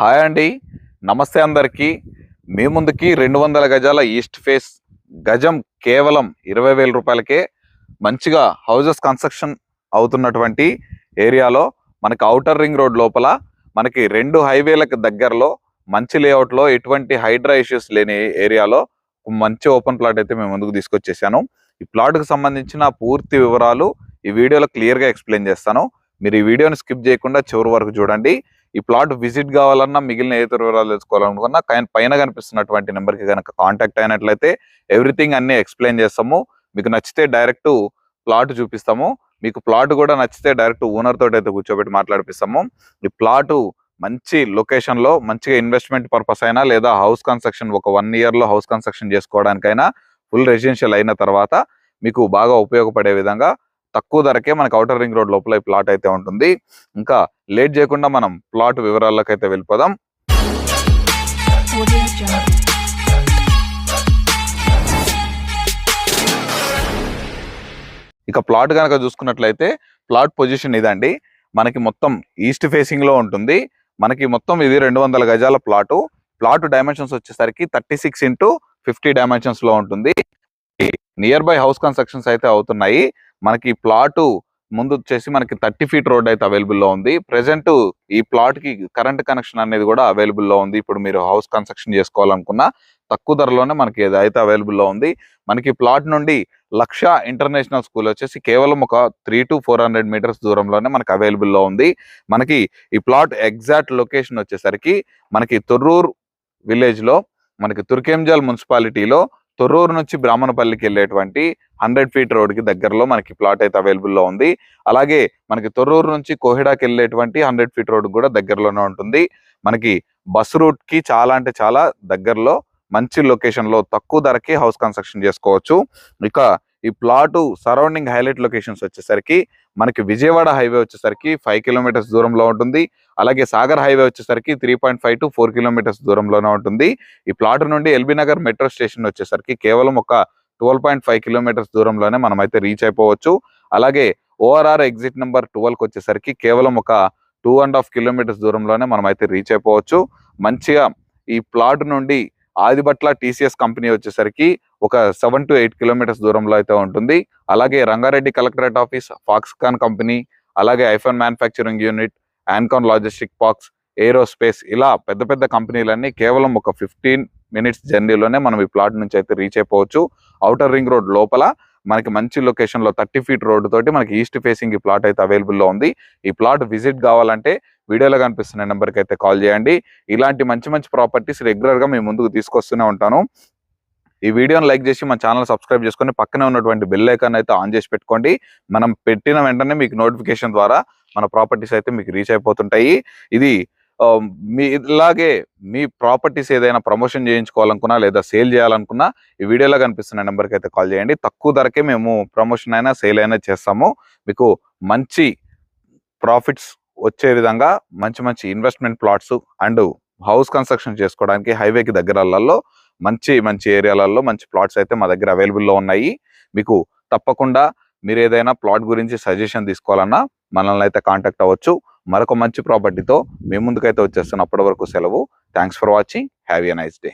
Hi అండి. నమస్తే అందరికీ. మీ ముందుకి రెండు వందల గజాల ఈస్ట్ ఫేస్ గజం కేవలం ఇరవై వేల రూపాయలకే మంచిగా హౌజెస్ కన్స్ట్రక్షన్ అవుతున్నటువంటి ఏరియాలో మనకి ఔటర్ రింగ్ రోడ్ లోపల మనకి రెండు హైవేలకు దగ్గరలో మంచి లేఅవుట్లో ఎటువంటి హైడ్రా ఇష్యూస్ లేని ఏరియాలో మంచి ఓపెన్ ప్లాట్ అయితే మేము ముందుకు తీసుకొచ్చేసాను. ఈ ప్లాట్కు సంబంధించిన పూర్తి వివరాలు ఈ వీడియోలో క్లియర్గా ఎక్స్ప్లెయిన్ చేస్తాను. మీరు ఈ వీడియోని స్కిప్ చేయకుండా చివరి వరకు చూడండి. ఈ ప్లాట్ విజిట్ కావాలన్నా మిగిలిన ఏ వివరాలు తెలుసుకోవాలనుకున్నా పైన కనిపిస్తున్నటువంటి నెంబర్కి కనుక కాంటాక్ట్ అయినట్లయితే ఎవ్రీథింగ్ అన్ని ఎక్స్ప్లెయిన్ చేస్తాము. మీకు నచ్చితే డైరెక్ట్ ప్లాట్ చూపిస్తాము. మీకు ప్లాట్ కూడా నచ్చితే డైరెక్ట్ ఓనర్ తోటి అయితే కూర్చోబెట్టి మాట్లాడిపిస్తాము. ఈ ప్లాట్ మంచి లొకేషన్లో మంచిగా ఇన్వెస్ట్మెంట్ పర్పస్ అయినా లేదా హౌస్ కన్స్ట్రక్షన్ ఒక వన్ ఇయర్లో హౌస్ కన్స్ట్రక్షన్ చేసుకోవడానికైనా ఫుల్ రెసిడెన్షియల్ అయిన తర్వాత మీకు బాగా ఉపయోగపడే విధంగా తక్కువ ధరకే మనకు అవుటర్ రింగ్ రోడ్ లోపల ఈ ప్లాట్ అయితే ఉంటుంది. ఇంకా లేట్ చేయకుండా మనం ప్లాట్ వివరాల్లోకి అయితే వెళ్ళిపోదాం. ఇక ప్లాట్ కనుక చూసుకున్నట్లయితే ప్లాట్ పొజిషన్ ఇదండి. మనకి మొత్తం ఈస్ట్ ఫేసింగ్లో ఉంటుంది. మనకి మొత్తం ఇది రెండు వందల గజాల ప్లాటు ప్లాట్ డైమెన్షన్స్ వచ్చేసరికి థర్టీ సిక్స్ ఇంటూ ఫిఫ్టీ డైమెన్షన్స్లో ఉంటుంది. నియర్ బై హౌస్ కన్స్ట్రక్షన్స్ అయితే అవుతున్నాయి. మనకి ప్లాట్ ముందు వచ్చేసి మనకి థర్టీ ఫీట్ రోడ్ అయితే అవైలబుల్లో ఉంది. ప్రజెంట్ ఈ ప్లాట్కి కరెంట్ కనెక్షన్ అనేది కూడా అవైలబుల్లో ఉంది. ఇప్పుడు మీరు హౌస్ కన్స్ట్రక్షన్ చేసుకోవాలనుకున్నా తక్కువ ధరలోనే మనకి అయితే అవైలబుల్లో ఉంది మనకి ప్లాట్ నుండి లక్ష ఇంటర్నేషనల్ స్కూల్ వచ్చేసి కేవలం ఒక three to four hundred metres దూరంలోనే మనకి అవైలబుల్లో ఉంది. మనకి ఈ ప్లాట్ ఎగ్జాక్ట్ లొకేషన్ వచ్చేసరికి మనకి తొర్రూర్ విలేజ్లో మనకి తుర్కెంజాల్ మున్సిపాలిటీలో తొర్రూరు నుంచి బ్రాహ్మణపల్లికి వెళ్ళేటువంటి హండ్రెడ్ ఫీట్ రోడ్కి దగ్గరలో మనకి ప్లాట్ అయితే అవైలబుల్లో ఉంది. అలాగే మనకి తొర్రూరు నుంచి కోహిడాకి వెళ్ళేటువంటి హండ్రెడ్ ఫీట్ రోడ్ కూడా దగ్గరలోనే ఉంటుంది. మనకి బస్ రూట్కి చాలా అంటే చాలా దగ్గరలో మంచి లొకేషన్లో తక్కువ ధరకి హౌస్ కన్స్ట్రక్షన్ చేసుకోవచ్చు. ఇక ఈ ప్లాటు సరౌండింగ్ హైలైట్ లొకేషన్స్ వచ్చేసరికి మనకి విజయవాడ హైవే వచ్చేసరికి ఫైవ్ కిలోమీటర్స్ దూరంలో ఉంటుంది. అలాగే సాగర్ హైవే వచ్చేసరికి three point five to four kilometres దూరంలోనే ఉంటుంది. ఈ ప్లాట్ నుండి ఎల్బీ నగర్ మెట్రో స్టేషన్ వచ్చేసరికి కేవలం ఒక ట్వెల్వ్ పాయింట్ ఫైవ్ కిలోమీటర్స్ దూరంలోనే మనమైతే రీచ్ అయిపోవచ్చు. అలాగే ఓఆర్ఆర్ ఎగ్జిట్ నెంబర్ ట్వెల్వ్కి వచ్చేసరికి కేవలం ఒక టూ అండ్ హాఫ్ కిలోమీటర్స్ దూరంలోనే మనమైతే రీచ్ అయిపోవచ్చు. మంచిగా ఈ ప్లాట్ నుండి ఆదిబట్ల టీసీఎస్ కంపెనీ వచ్చేసరికి ఒక సెవెన్ టు ఎయిట్ కిలోమీటర్స్ దూరంలో అయితే ఉంటుంది. అలాగే Rangareddy collectorate office Foxconn company అలాగే ఐఫోన్ మ్యానుఫ్యాక్చరింగ్ యూనిట్ యాన్కాన్ లాజిస్టిక్ పార్క్స్ ఏరోస్పేస్ ఇలా పెద్ద పెద్ద కంపెనీలన్నీ కేవలం ఒక ఫిఫ్టీన్ మినిట్స్ జర్నీలోనే మనం ఈ ప్లాట్ నుంచి అయితే రీచ్ అయిపోవచ్చు. అవుటర్ రింగ్ రోడ్ లోపల మనకి మంచి లొకేషన్లో థర్టీ ఫీట్ రోడ్ తోటి మనకి ఈస్ట్ ఫేసింగ్ ఈ ప్లాట్ అయితే అవైలబుల్లో ఉంది. ఈ ప్లాట్ విజిట్ కావాలంటే వీడియోలో కనిపిస్తున్న నెంబర్కి అయితే కాల్ చేయండి. ఇలాంటి మంచి మంచి ప్రాపర్టీస్ రెగ్యులర్గా మేము ముందుకు తీసుకొస్తూనే ఉంటాను. ఈ వీడియోని లైక్ చేసి మన ఛానల్ సబ్స్క్రైబ్ చేసుకొని పక్కనే ఉన్నటువంటి బెల్ ఐకాన్ అయితే ఆన్ చేసి పెట్టుకోండి. మనం పెట్టిన వెంటనే మీకు నోటిఫికేషన్ ద్వారా మన ప్రాపర్టీస్ అయితే మీకు రీచ్ అయిపోతుంటాయి. ఇది మీ ఇలాగే మీ ప్రాపర్టీస్ ఏదైనా ప్రమోషన్ చేయించుకోవాలనుకున్నా లేదా సేల్ చేయాలనుకున్నా ఈ వీడియోలో కనిపిస్తున్న నెంబర్కి అయితే కాల్ చేయండి. తక్కువ ధరకే మేము ప్రమోషన్ అయినా సేల్ అయినా చేస్తాము. మీకు మంచి ప్రాఫిట్స్ వచ్చే విధంగా మంచి మంచి investment plots and house construction చేసుకోవడానికి హైవేకి దగ్గరలలో మంచి మంచి ఏరియాలలో మంచి ప్లాట్స్ అయితే మా దగ్గర అవైలబుల్లో ఉన్నాయి. మీకు తప్పకుండా మీరు ఏదైనా ప్లాట్ గురించి సజెషన్ తీసుకోవాలన్నా మనల్ని అయితే కాంటాక్ట్ అవ్వచ్చు. మరొక మంచి ప్రాపర్టీతో మేము ముందుకైతే వచ్చేస్తున్న అప్పటి వరకు సెలవు. Thanks for watching. Have a nice day.